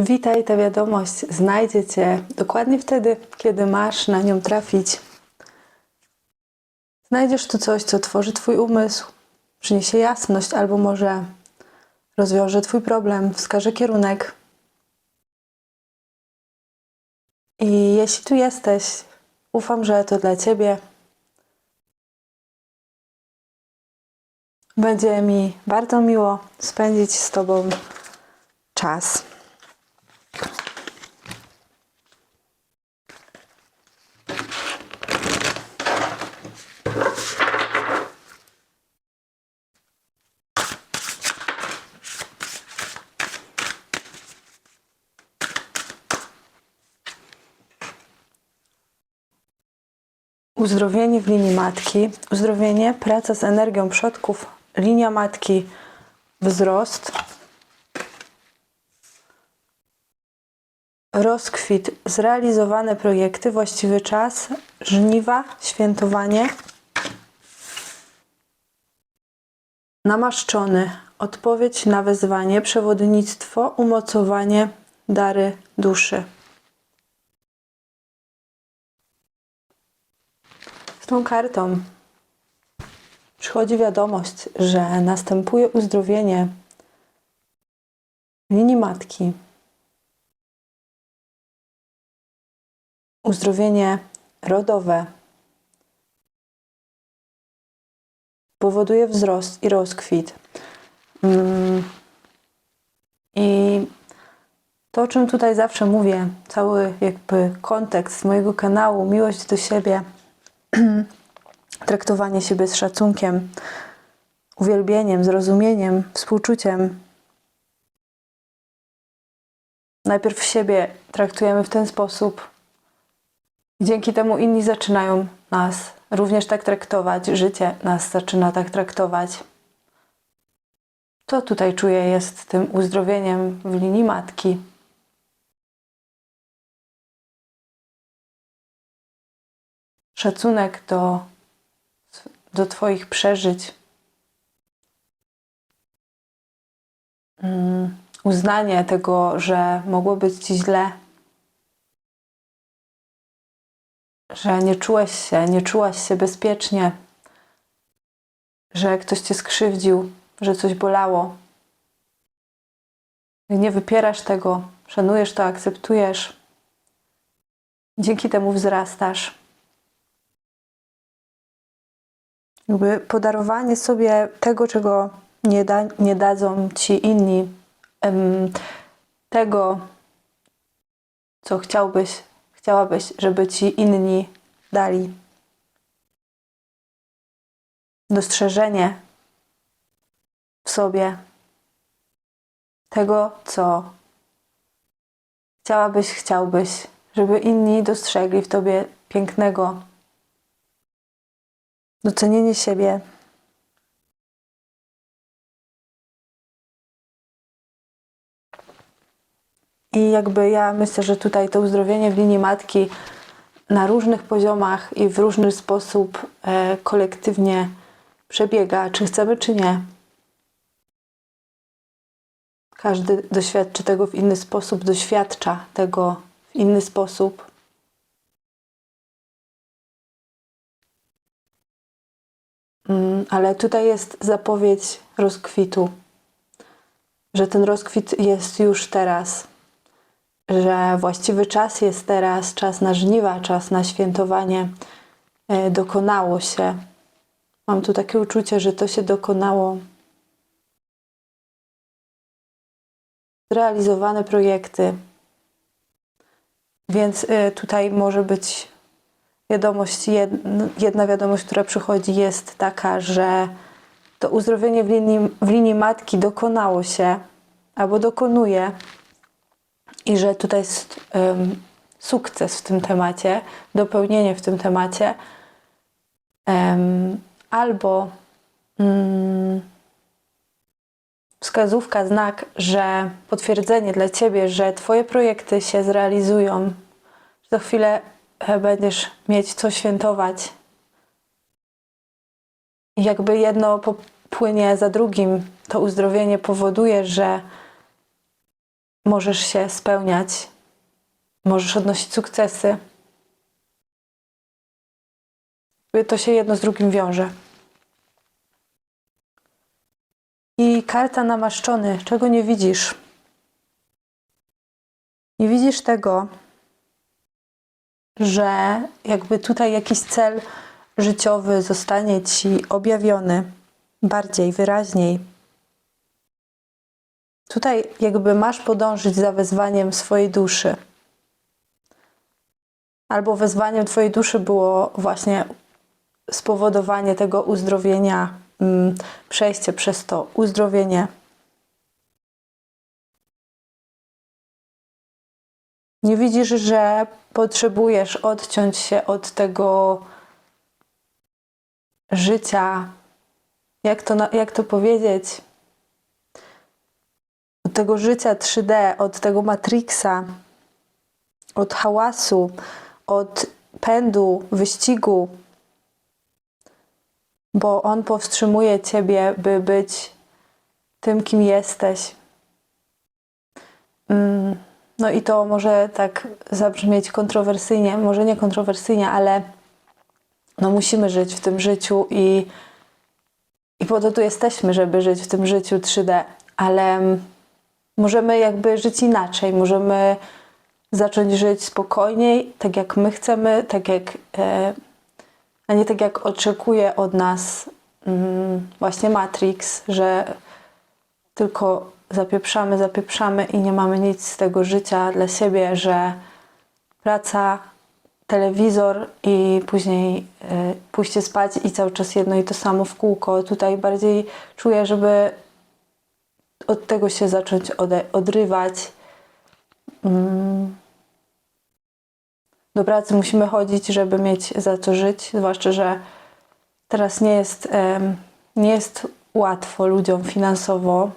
Witaj, ta wiadomość znajdzie Cię dokładnie wtedy, kiedy masz na nią trafić. Znajdziesz tu coś, co tworzy Twój umysł, przyniesie jasność albo może rozwiąże Twój problem, wskaże kierunek. I jeśli tu jesteś, ufam, że to dla Ciebie. Będzie mi bardzo miło spędzić z Tobą czas. Uzdrowienie w linii matki, uzdrowienie, praca z energią przodków, linia matki, wzrost, rozkwit, zrealizowane projekty, właściwy czas, żniwa, świętowanie, namaszczony, odpowiedź na wezwanie, przewodnictwo, umocowanie, dary duszy. Tą kartą przychodzi wiadomość, że następuje uzdrowienie linii matki. Uzdrowienie rodowe powoduje wzrost i rozkwit. Mm. I to, o czym tutaj zawsze mówię, cały jakby kontekst mojego kanału, miłość do siebie, traktowanie siebie z szacunkiem, uwielbieniem, zrozumieniem, współczuciem. Najpierw siebie traktujemy w ten sposób, dzięki temu inni zaczynają nas również tak traktować, życie nas zaczyna tak traktować. To tutaj czuję jest tym uzdrowieniem w linii matki. Szacunek do, do Twoich przeżyć. Mm, Uznanie tego, że mogło być Ci źle, że nie czułeś się, nie czułaś się bezpiecznie, że ktoś cię skrzywdził, że coś bolało. Nie wypierasz tego, szanujesz to, akceptujesz. Dzięki temu wzrastasz. Jakby podarowanie sobie tego, czego nie, da, nie dadzą ci inni, tego, co chciałbyś chciałabyś, żeby ci inni dali. Dostrzeżenie w sobie tego, co chciałabyś, chciałbyś, żeby inni dostrzegli w tobie pięknego. Docenienie siebie. I jakby ja myślę, że tutaj to uzdrowienie w linii matki na różnych poziomach i w różny sposób e, kolektywnie przebiega, czy chcemy, czy nie. Każdy doświadczy tego w inny sposób, doświadcza tego w inny sposób. Mm, ale tutaj jest zapowiedź rozkwitu, że ten rozkwit jest już teraz że właściwy czas jest teraz, czas na żniwa, czas na świętowanie e, dokonało się. Mam tu takie uczucie, że to się dokonało. Zrealizowane projekty. Więc e, tutaj może być wiadomość, jedna wiadomość, która przychodzi, jest taka, że to uzdrowienie w linii, w linii matki dokonało się albo dokonuje i że tutaj jest um, sukces w tym temacie, dopełnienie w tym temacie, um, albo um, wskazówka, znak, że potwierdzenie dla Ciebie, że Twoje projekty się zrealizują, że za chwilę będziesz mieć co świętować. Jakby jedno płynie za drugim, to uzdrowienie powoduje, że możesz się spełniać, możesz odnosić sukcesy. To się jedno z drugim wiąże. I karta namaszczony, czego nie widzisz? Nie widzisz tego, że jakby tutaj jakiś cel życiowy zostanie ci objawiony bardziej, wyraźniej. Tutaj jakby masz podążyć za wezwaniem swojej duszy. Albo wezwaniem twojej duszy było właśnie spowodowanie tego uzdrowienia, mm, przejście przez to uzdrowienie. Nie widzisz, że potrzebujesz odciąć się od tego życia, jak to, jak to powiedzieć, od tego życia 3D, od tego Matrixa, od hałasu, od pędu, wyścigu, bo on powstrzymuje ciebie, by być tym, kim jesteś. Mm, No i to może tak zabrzmieć kontrowersyjnie, może nie kontrowersyjnie, ale no musimy żyć w tym życiu i, i po to tu jesteśmy, żeby żyć w tym życiu 3D, ale możemy jakby żyć inaczej, możemy zacząć żyć spokojniej, tak jak my chcemy, tak jak, e, a nie tak jak oczekuje od nas mm, właśnie Matrix, że tylko zapieprzamy, zapieprzamy i nie mamy nic z tego życia dla siebie, że praca, telewizor i później y, pójście spać i cały czas jedno i to samo w kółko. Tutaj bardziej czuję, żeby od tego się zacząć odrywać. Mm. Do pracy musimy chodzić, żeby mieć za co żyć, zwłaszcza, że teraz nie jest, nie jest łatwo ludziom finansowo.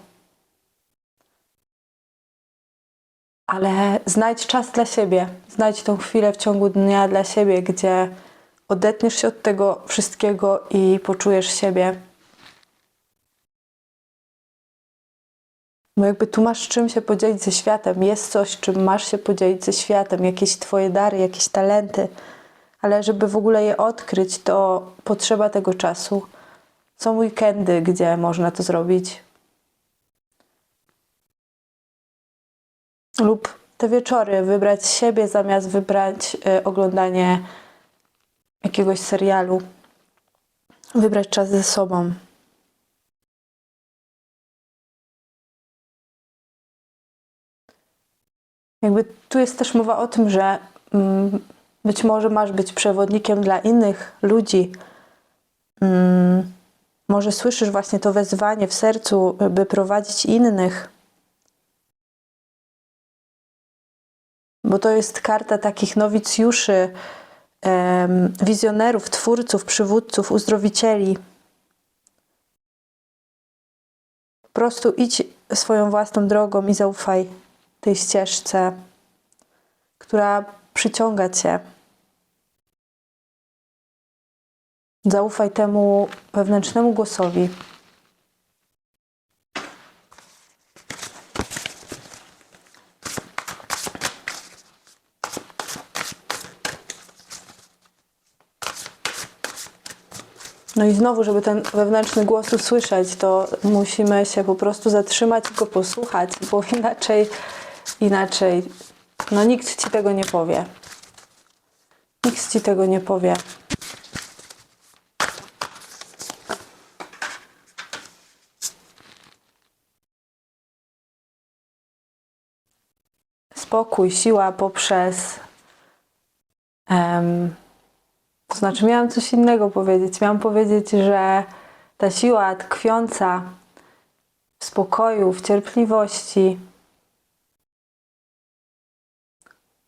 Ale znajdź czas dla siebie. Znajdź tą chwilę w ciągu dnia dla siebie, gdzie odetniesz się od tego wszystkiego i poczujesz siebie. Bo jakby tu masz czym się podzielić ze światem. Jest coś, czym masz się podzielić ze światem, jakieś twoje dary, jakieś talenty. Ale żeby w ogóle je odkryć, to potrzeba tego czasu. Są weekendy, gdzie można to zrobić. Lub te wieczory wybrać siebie zamiast wybrać y, oglądanie jakiegoś serialu. Wybrać czas ze sobą. Jakby tu jest też mowa o tym, że mm, być może masz być przewodnikiem dla innych ludzi. Mm, może słyszysz właśnie to wezwanie w sercu, by prowadzić innych. Bo to jest karta takich nowicjuszy, wizjonerów, twórców, przywódców, uzdrowicieli. Po prostu idź swoją własną drogą i zaufaj tej ścieżce, która przyciąga cię. Zaufaj temu wewnętrznemu głosowi. No i znowu, żeby ten wewnętrzny głos usłyszeć, to musimy się po prostu zatrzymać i go posłuchać, bo inaczej, inaczej, no nikt ci tego nie powie. Nikt ci tego nie powie. Spokój, siła poprzez em, to znaczy, miałam coś innego powiedzieć. Miałam powiedzieć, że ta siła tkwiąca w spokoju, w cierpliwości,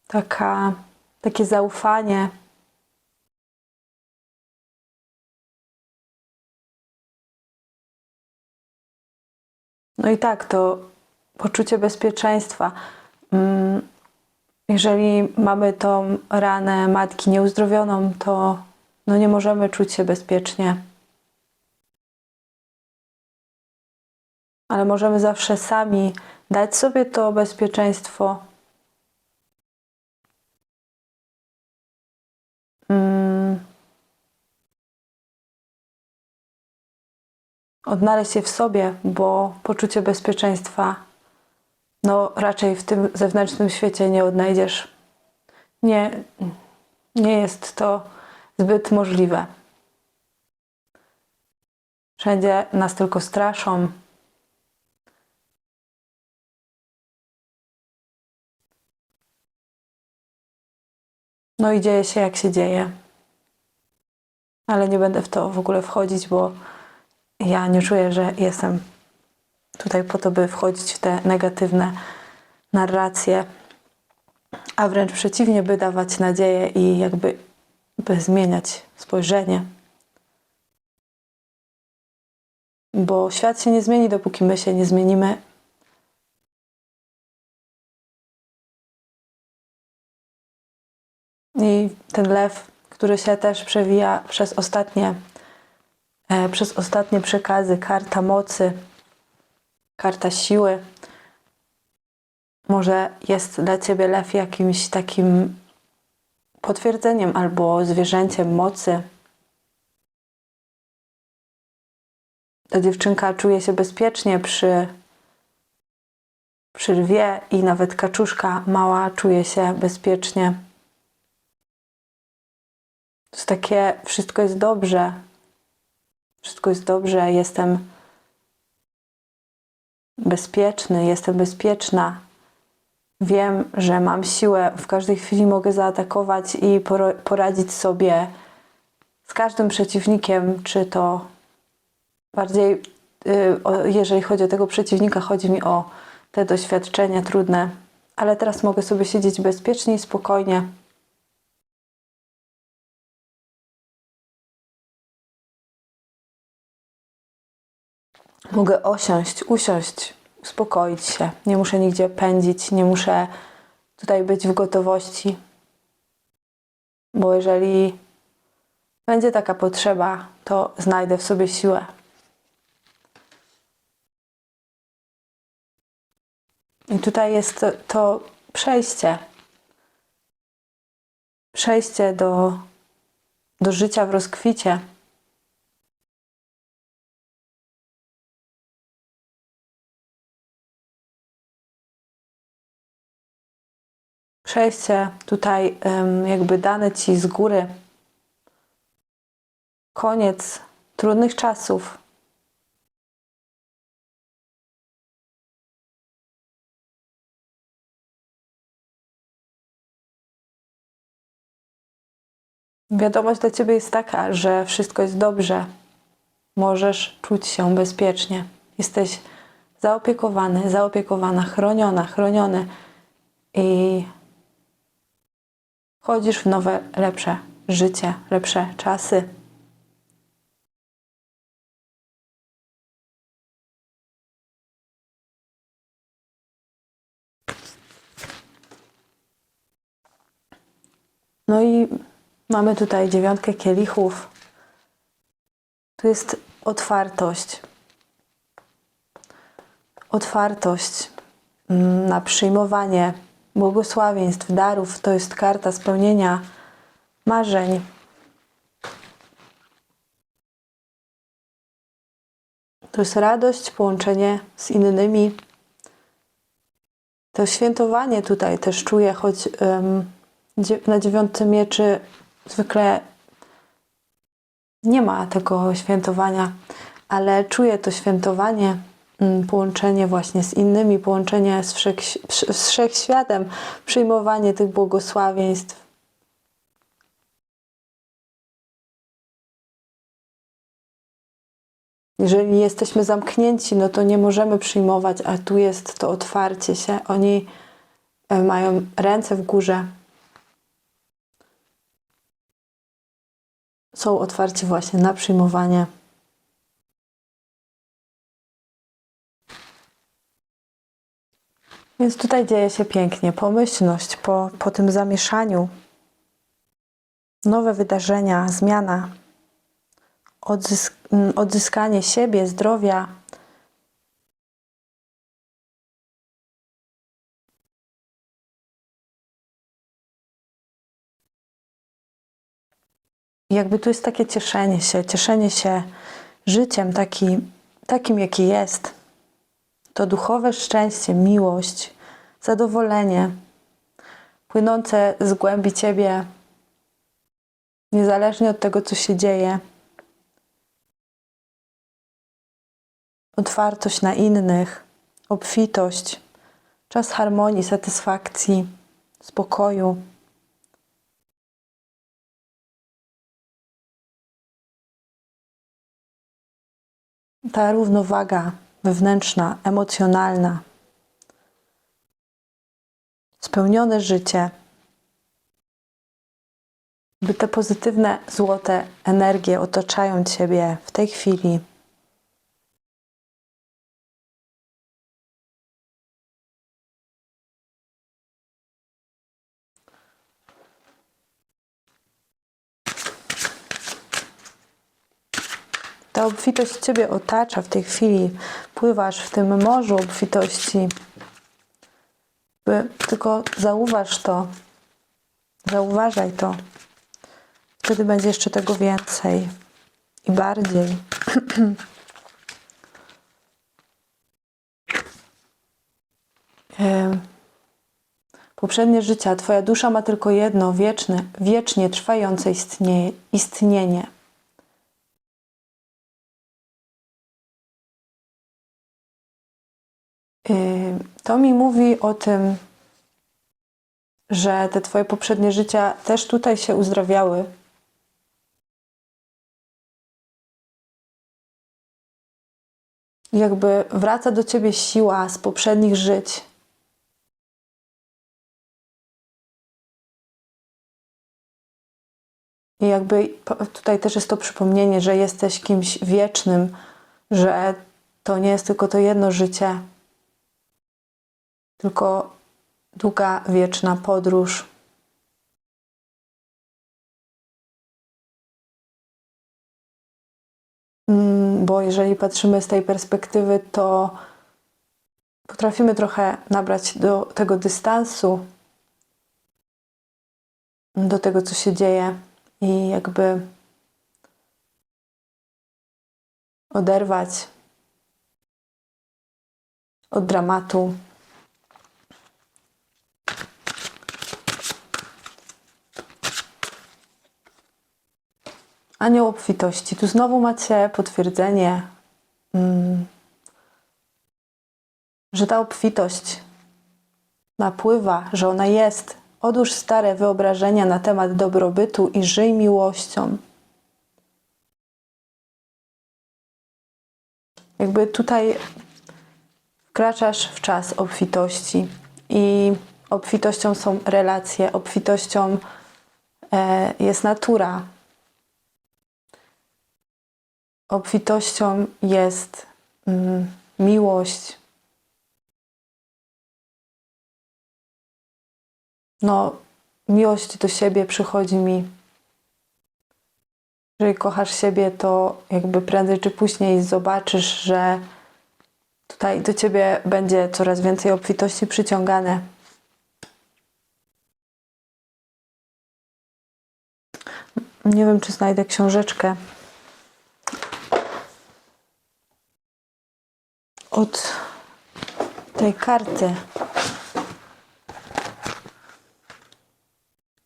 taka, takie zaufanie. No i tak, to poczucie bezpieczeństwa. Mm, jeżeli mamy tą ranę matki nieuzdrowioną, to no nie możemy czuć się bezpiecznie. Ale możemy zawsze sami dać sobie to bezpieczeństwo. Mm. Odnaleźć je w sobie, bo poczucie bezpieczeństwa no raczej w tym zewnętrznym świecie nie odnajdziesz. Nie, nie jest to zbyt możliwe. Wszędzie nas tylko straszą. No i dzieje się jak się dzieje. Ale nie będę w to w ogóle wchodzić, bo ja nie czuję, że jestem tutaj po to, by wchodzić w te negatywne narracje, a wręcz przeciwnie, by dawać nadzieję i jakby by zmieniać spojrzenie. Bo świat się nie zmieni, dopóki my się nie zmienimy. I ten lew, który się też przewija przez ostatnie, e, przez ostatnie przekazy, karta mocy, karta siły. Może jest dla ciebie lew jakimś takim potwierdzeniem albo zwierzęciem mocy. Ta dziewczynka czuje się bezpiecznie przy, przy lwie i nawet kaczuszka mała czuje się bezpiecznie. To jest takie, wszystko jest dobrze. Wszystko jest dobrze, jestem bezpieczny, jestem bezpieczna. Wiem, że mam siłę, w każdej chwili mogę zaatakować i poradzić sobie z każdym przeciwnikiem, czy to bardziej, y, jeżeli chodzi o tego przeciwnika, chodzi mi o te doświadczenia trudne, ale teraz mogę sobie siedzieć bezpiecznie i spokojnie. Mogę osiąść, usiąść, uspokoić się. Nie muszę nigdzie pędzić, nie muszę tutaj być w gotowości. Bo jeżeli będzie taka potrzeba, to znajdę w sobie siłę. I tutaj jest to, to przejście. Przejście do, do życia w rozkwicie. Przejście tutaj jakby dane ci z góry. Koniec trudnych czasów. Wiadomość dla ciebie jest taka, że wszystko jest dobrze. Możesz czuć się bezpiecznie. Jesteś zaopiekowany, zaopiekowana, chroniona, chroniony i wchodzisz w nowe, lepsze życie, lepsze czasy. No i mamy tutaj dziewiątkę kielichów. Tu jest otwartość. Otwartość mm, na przyjmowanie błogosławieństw, darów. To jest karta spełnienia marzeń. To jest radość, połączenie z innymi. To świętowanie tutaj też czuję, choć dzie- na dziewiątym mieczy zwykle nie ma tego świętowania, ale czuję to świętowanie, połączenie właśnie z innymi, połączenie z, wszech, z wszechświatem, przyjmowanie tych błogosławieństw. Jeżeli jesteśmy zamknięci, no to nie możemy przyjmować, a tu jest to otwarcie się. Oni e, mają ręce w górze. Są otwarci właśnie na przyjmowanie. Więc tutaj dzieje się pięknie. Pomyślność po, po tym zamieszaniu, nowe wydarzenia, zmiana, odzysk mm, odzyskanie siebie, zdrowia. Jakby tu jest takie cieszenie się, cieszenie się życiem taki, takim, jaki jest. To duchowe szczęście, miłość, zadowolenie płynące z głębi ciebie, niezależnie od tego, co się dzieje. Otwartość na innych, obfitość, czas harmonii, satysfakcji, spokoju. Ta równowaga wewnętrzna, emocjonalna, spełnione życie, by te pozytywne, złote energie otaczają Ciebie w tej chwili. Obfitość Ciebie otacza w tej chwili. Pływasz w tym morzu obfitości. Tylko zauważ to. Zauważaj to. Wtedy będzie jeszcze tego więcej i bardziej. Em, Poprzednie życia, Twoja dusza ma tylko jedno wieczne, wiecznie trwające istnieje, istnienie. To mi mówi o tym, że te Twoje poprzednie życia też tutaj się uzdrawiały. Jakby wraca do Ciebie siła z poprzednich żyć. I jakby tutaj też jest to przypomnienie, że jesteś kimś wiecznym, że to nie jest tylko to jedno życie, tylko długa, wieczna podróż. Mm, Bo jeżeli patrzymy z tej perspektywy, to potrafimy trochę nabrać do tego dystansu, do tego, co się dzieje, i jakby oderwać od dramatu. Anioł obfitości. Tu znowu macie potwierdzenie, mm, że ta obfitość napływa, że ona jest. Odłóż stare wyobrażenia na temat dobrobytu i żyj miłością. Jakby tutaj wkraczasz w czas obfitości i obfitością są relacje, obfitością e, jest natura, obfitością jest mm, miłość. No, miłość do siebie przychodzi mi. Jeżeli kochasz siebie, to jakby prędzej czy później zobaczysz, że tutaj do ciebie będzie coraz więcej obfitości przyciągane. Nie wiem, czy znajdę książeczkę. Od tej karty.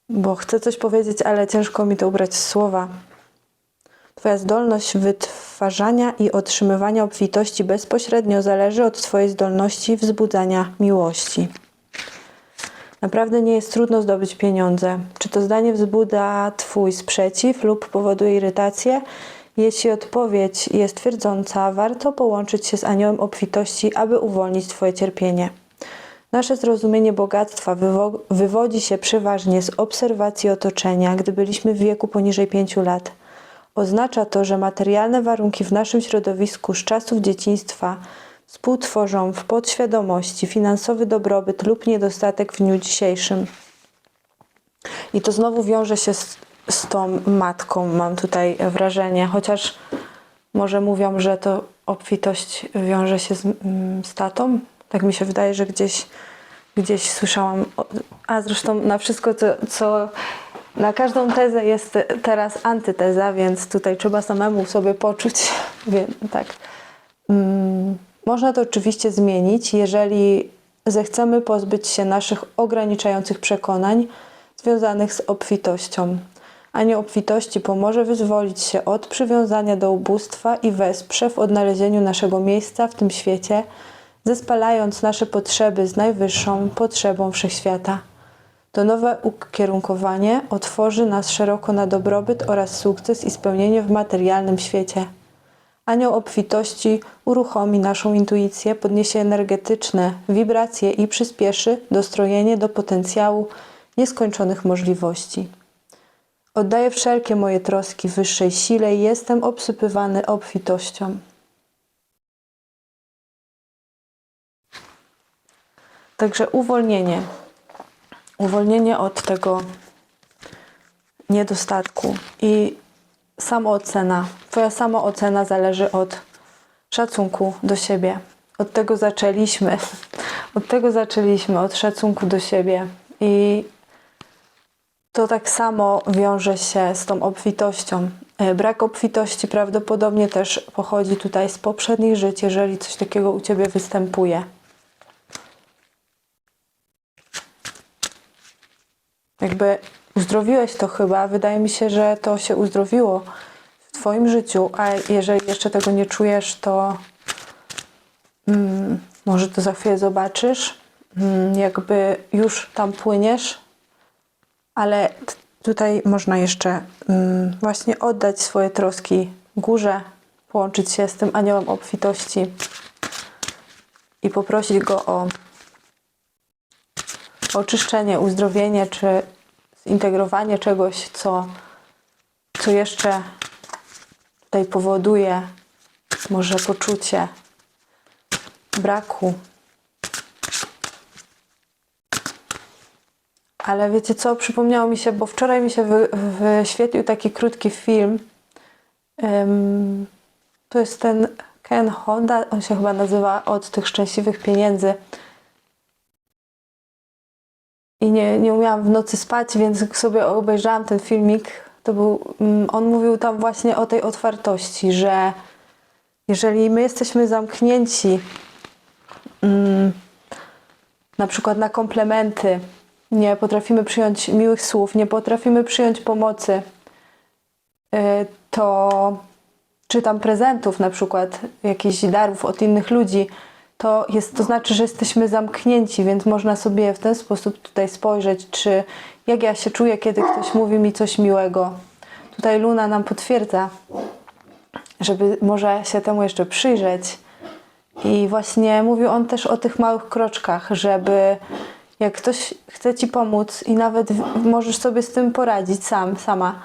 Bo chcę coś powiedzieć, ale ciężko mi to ubrać w słowa. Twoja zdolność wytwarzania i otrzymywania obfitości bezpośrednio zależy od Twojej zdolności wzbudzania miłości. Naprawdę nie jest trudno zdobyć pieniądze. Czy to zdanie wzbudza Twój sprzeciw lub powoduje irytację? Jeśli odpowiedź jest twierdząca, warto połączyć się z aniołem obfitości, aby uwolnić Twoje cierpienie. Nasze zrozumienie bogactwa wywo- wywodzi się przeważnie z obserwacji otoczenia, gdy byliśmy w wieku poniżej 5 lat. Oznacza to, że materialne warunki w naszym środowisku z czasów dzieciństwa współtworzą w podświadomości finansowy dobrobyt lub niedostatek w dniu dzisiejszym. I to znowu wiąże się z, z tą matką, mam tutaj wrażenie, chociaż może mówią, że to obfitość wiąże się z, mm, z tatą. Tak mi się wydaje, że gdzieś, gdzieś słyszałam. A zresztą na wszystko, co, co Na każdą tezę jest te- teraz antyteza, więc tutaj trzeba samemu sobie poczuć. Więc tak. Mm, Można to oczywiście zmienić, jeżeli zechcemy pozbyć się naszych ograniczających przekonań związanych z obfitością. Anioł obfitości pomoże wyzwolić się od przywiązania do ubóstwa i wesprze w odnalezieniu naszego miejsca w tym świecie, zespalając nasze potrzeby z najwyższą potrzebą wszechświata. To nowe ukierunkowanie otworzy nas szeroko na dobrobyt oraz sukces i spełnienie w materialnym świecie. Anioł obfitości uruchomi naszą intuicję, podniesie energetyczne wibracje i przyspieszy dostrojenie do potencjału nieskończonych możliwości. Oddaję wszelkie moje troski wyższej sile i jestem obsypywany obfitością. Także uwolnienie. Uwolnienie od tego niedostatku i samoocena. Twoja samoocena zależy od szacunku do siebie. Od tego zaczęliśmy. Od tego zaczęliśmy, od szacunku do siebie. I to tak samo wiąże się z tą obfitością. E, Brak obfitości prawdopodobnie też pochodzi tutaj z poprzednich żyć, jeżeli coś takiego u ciebie występuje. Jakby uzdrowiłeś to chyba. Wydaje mi się, że to się uzdrowiło w Twoim życiu, a jeżeli jeszcze tego nie czujesz, to mm, może to za chwilę zobaczysz. Mm, jakby już tam płyniesz, ale tutaj można jeszcze mm, właśnie oddać swoje troski górze, połączyć się z tym aniołem obfitości i poprosić go o oczyszczenie, uzdrowienie czy zintegrowanie czegoś, co, co jeszcze tutaj powoduje może poczucie braku. Ale wiecie co, przypomniało mi się, bo wczoraj mi się wy, wyświetlił taki krótki film. Ym, to jest ten Ken Honda, on się chyba nazywa Od tych szczęśliwych pieniędzy. I nie, nie umiałam w nocy spać, więc sobie obejrzałam ten filmik. To był, mm, on mówił tam właśnie o tej otwartości, że jeżeli my jesteśmy zamknięci mm, na przykład na komplementy, nie potrafimy przyjąć miłych słów, nie potrafimy przyjąć pomocy, y, to czy tam prezentów, na przykład jakichś darów od innych ludzi, to, jest, to znaczy, że jesteśmy zamknięci, więc można sobie w ten sposób tutaj spojrzeć, czy jak ja się czuję, kiedy ktoś mówi mi coś miłego. Tutaj Luna nam potwierdza, żeby może się temu jeszcze przyjrzeć. I właśnie mówił on też o tych małych kroczkach, żeby jak ktoś chce ci pomóc i nawet możesz sobie z tym poradzić sam, sama,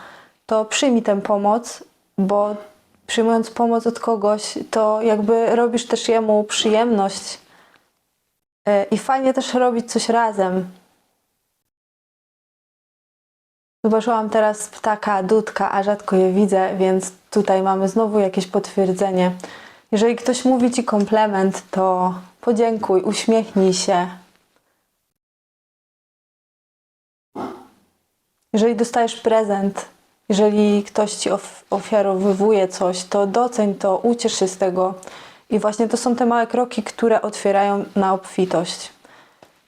to przyjmij tę pomoc, bo przyjmując pomoc od kogoś, to jakby robisz też jemu przyjemność. E, I fajnie też robić coś razem. Zobaczyłam teraz ptaka, dudka, a rzadko je widzę, więc tutaj mamy znowu jakieś potwierdzenie. Jeżeli ktoś mówi ci komplement, to podziękuj, uśmiechnij się. Jeżeli dostajesz prezent, jeżeli ktoś ci of- ofiarowywuje coś, to doceń to, uciesz się z tego. I właśnie to są te małe kroki, które otwierają na obfitość.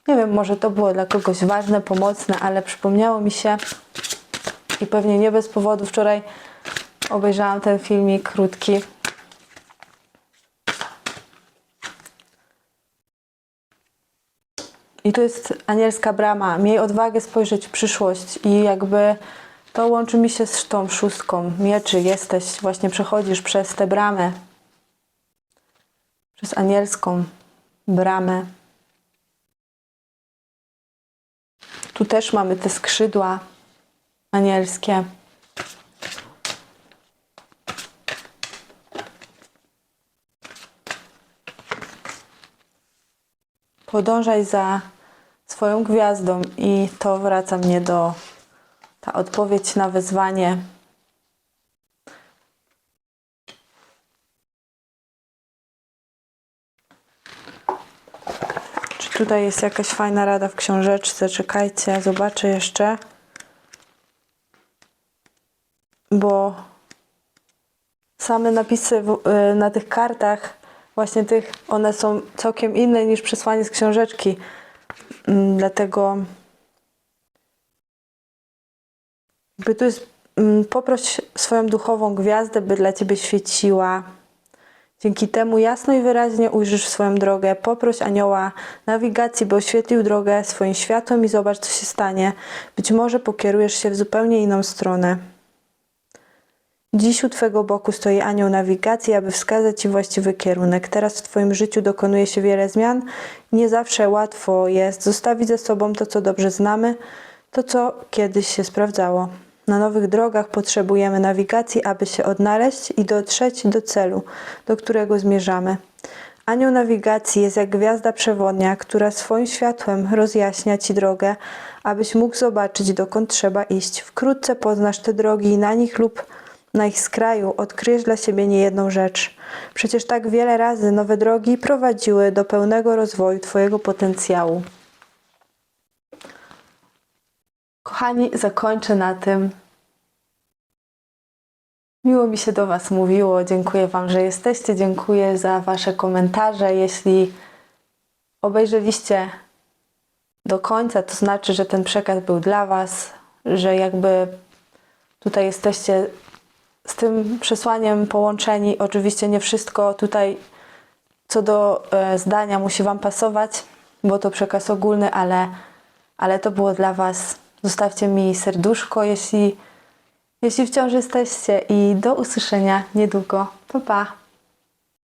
Nie wiem, może to było dla kogoś ważne, pomocne, ale przypomniało mi się i pewnie nie bez powodu wczoraj obejrzałam ten filmik krótki. I to jest anielska brama. Miej odwagę spojrzeć w przyszłość i jakby to łączy mi się z tą szóstką mieczy. Jesteś, właśnie przechodzisz przez tę bramę. Przez anielską bramę. Tu też mamy te skrzydła anielskie. Podążaj za swoją gwiazdą i to wraca mnie do ta odpowiedź na wezwanie. Czy tutaj jest jakaś fajna rada w książeczce? Czekajcie, zobaczę jeszcze. bo same napisy y, na tych kartach, właśnie tych, one są całkiem inne niż przesłanie z książeczki. Mm, Dlatego jakby tu jest, mm, poproś swoją duchową gwiazdę, by dla ciebie świeciła. Dzięki temu jasno i wyraźnie ujrzysz swoją drogę. Poproś anioła nawigacji, by oświetlił drogę swoim światłem i zobacz, co się stanie. Być może pokierujesz się w zupełnie inną stronę. Dziś u Twego boku stoi anioł nawigacji, aby wskazać Ci właściwy kierunek. Teraz w Twoim życiu dokonuje się wiele zmian. Nie zawsze łatwo jest zostawić ze sobą to, co dobrze znamy, to, co kiedyś się sprawdzało. Na nowych drogach potrzebujemy nawigacji, aby się odnaleźć i dotrzeć do celu, do którego zmierzamy. Anioł nawigacji jest jak gwiazda przewodnia, która swoim światłem rozjaśnia Ci drogę, abyś mógł zobaczyć, dokąd trzeba iść. Wkrótce poznasz te drogi i na nich lub na ich skraju odkryjesz dla siebie niejedną rzecz. Przecież tak wiele razy nowe drogi prowadziły do pełnego rozwoju Twojego potencjału. Kochani, zakończę na tym. Miło mi się do Was mówiło. Dziękuję Wam, że jesteście. Dziękuję za Wasze komentarze. Jeśli obejrzeliście do końca, to znaczy, że ten przekaz był dla Was, że jakby tutaj jesteście z tym przesłaniem połączeni. Oczywiście nie wszystko tutaj co do e, zdania musi Wam pasować, bo to przekaz ogólny, ale, ale to było dla Was. Zostawcie mi serduszko, jeśli, jeśli wciąż jesteście i do usłyszenia niedługo. Pa, pa!